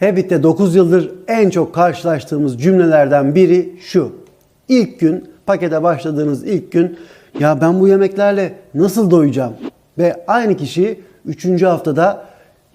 Habit'te 9 yıldır en çok karşılaştığımız cümlelerden biri şu. İlk gün, pakete başladığınız ilk gün ya ben bu yemeklerle nasıl doyacağım? Ve aynı kişi 3. haftada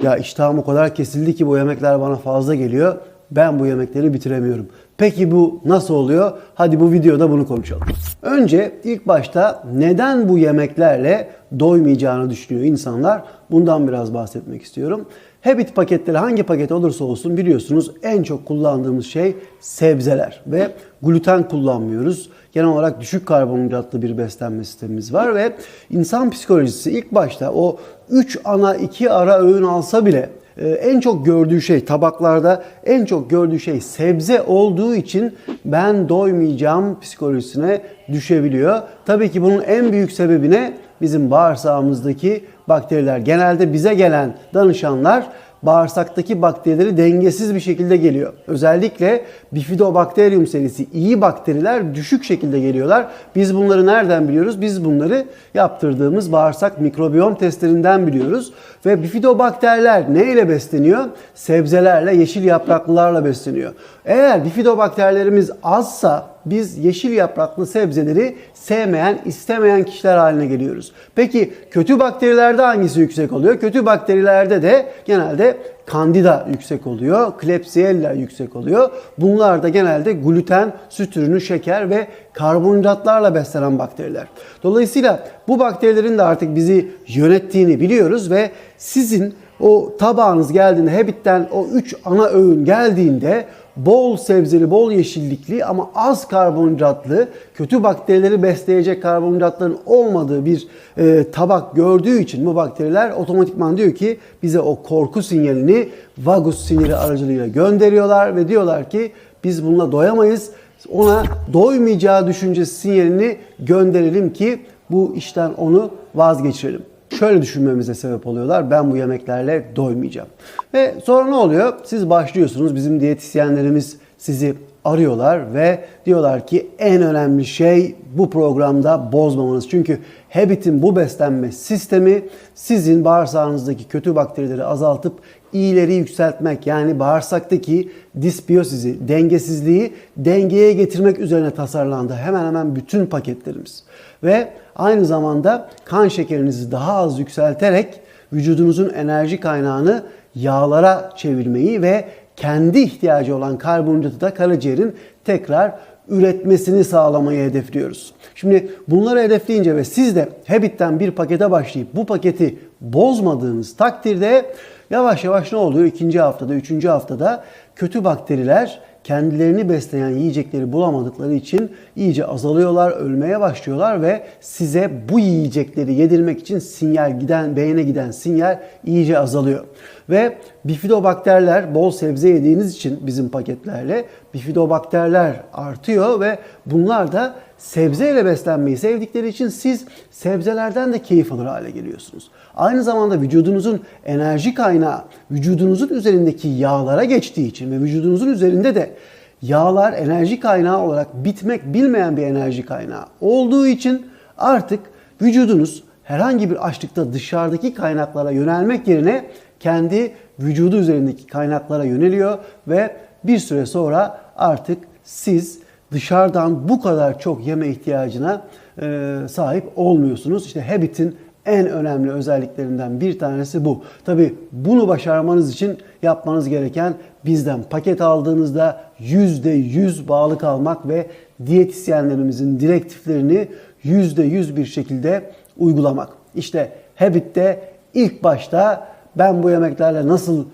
ya iştahım o kadar kesildi ki bu yemekler bana fazla geliyor. Ben bu yemekleri bitiremiyorum. Peki bu nasıl oluyor? Hadi bu videoda bunu konuşalım. Önce ilk başta neden bu yemeklerle doymayacağını düşünüyor insanlar? Bundan biraz bahsetmek istiyorum. Habit paketleri hangi paket olursa olsun biliyorsunuz en çok kullandığımız şey sebzeler ve gluten kullanmıyoruz. Genel olarak düşük karbonhidratlı bir beslenme sistemimiz var ve insan psikolojisi ilk başta o 3 ana 2 ara öğün alsa bile en çok gördüğü şey tabaklarda en çok gördüğü şey sebze olduğu için ben doymayacağım psikolojisine düşebiliyor. Tabii ki bunun en büyük sebebi ne? Bizim bağırsağımızdaki bakteriler. Genelde bize gelen danışanlar bağırsaktaki bakterileri dengesiz bir şekilde geliyor. Özellikle Bifidobakterium serisi iyi bakteriler düşük şekilde geliyorlar. Biz bunları nereden biliyoruz? Biz bunları yaptırdığımız bağırsak mikrobiyom testlerinden biliyoruz. Ve bifidobakterler ne ile besleniyor? Sebzelerle, yeşil yapraklılarla besleniyor. Eğer bifidobakterlerimiz azsa biz yeşil yapraklı sebzeleri sevmeyen, istemeyen kişiler haline geliyoruz. Peki kötü bakterilerde hangisi yüksek oluyor? Kötü bakterilerde de genelde Candida yüksek oluyor, Klebsiella yüksek oluyor. Bunlar da genelde gluten, süt ürünü, şeker ve karbonhidratlarla beslenen bakteriler. Dolayısıyla bu bakterilerin de artık bizi yönettiğini biliyoruz ve sizin o tabağınız geldiğinde Habit'ten o 3 ana öğün geldiğinde bol sebzeli, bol yeşillikli ama az karbonhidratlı, kötü bakterileri besleyecek karbonhidratların olmadığı bir e, tabak gördüğü için bu bakteriler otomatikman diyor ki bize o korku sinyalini vagus siniri aracılığıyla gönderiyorlar ve diyorlar ki biz bununla doyamayız. Ona doymayacağı düşüncesi sinyalini gönderelim ki bu işten onu vazgeçirelim şöyle düşünmemize sebep oluyorlar. Ben bu yemeklerle doymayacağım. Ve sonra ne oluyor? Siz başlıyorsunuz. Bizim diyetisyenlerimiz sizi arıyorlar ve diyorlar ki en önemli şey bu programda bozmamanız. Çünkü Habit'in bu beslenme sistemi sizin bağırsağınızdaki kötü bakterileri azaltıp iyileri yükseltmek yani bağırsaktaki disbiyosizi, dengesizliği dengeye getirmek üzerine tasarlandı. Hemen hemen bütün paketlerimiz. Ve aynı zamanda kan şekerinizi daha az yükselterek vücudunuzun enerji kaynağını yağlara çevirmeyi ve kendi ihtiyacı olan karbonhidratı da karaciğerin tekrar üretmesini sağlamayı hedefliyoruz. Şimdi bunları hedefleyince ve siz de Habit'ten bir pakete başlayıp bu paketi bozmadığınız takdirde yavaş yavaş ne oluyor? İkinci haftada, üçüncü haftada kötü bakteriler kendilerini besleyen yiyecekleri bulamadıkları için iyice azalıyorlar, ölmeye başlıyorlar ve size bu yiyecekleri yedirmek için sinyal giden, beyne giden sinyal iyice azalıyor. Ve bifidobakterler bol sebze yediğiniz için bizim paketlerle bifidobakterler artıyor ve bunlar da sebzeyle beslenmeyi sevdikleri için siz sebzelerden de keyif alır hale geliyorsunuz. Aynı zamanda vücudunuzun enerji kaynağı vücudunuzun üzerindeki yağlara geçtiği için ve vücudunuzun üzerinde de yağlar enerji kaynağı olarak bitmek bilmeyen bir enerji kaynağı olduğu için artık vücudunuz herhangi bir açlıkta dışarıdaki kaynaklara yönelmek yerine kendi vücudu üzerindeki kaynaklara yöneliyor ve bir süre sonra artık siz dışarıdan bu kadar çok yeme ihtiyacına e, sahip olmuyorsunuz. İşte Habit'in en önemli özelliklerinden bir tanesi bu. Tabi bunu başarmanız için yapmanız gereken bizden paket aldığınızda %100 bağlı kalmak ve diyetisyenlerimizin direktiflerini %100 bir şekilde uygulamak. İşte Habit'te ilk başta ben bu yemeklerle nasıl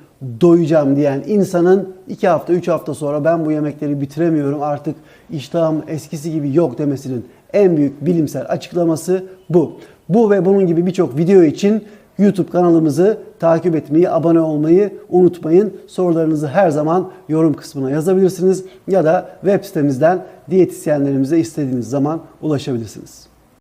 doyacağım diyen insanın 2 hafta 3 hafta sonra ben bu yemekleri bitiremiyorum artık iştahım eskisi gibi yok demesinin en büyük bilimsel açıklaması bu. Bu ve bunun gibi birçok video için YouTube kanalımızı takip etmeyi, abone olmayı unutmayın. Sorularınızı her zaman yorum kısmına yazabilirsiniz ya da web sitemizden diyetisyenlerimize istediğiniz zaman ulaşabilirsiniz.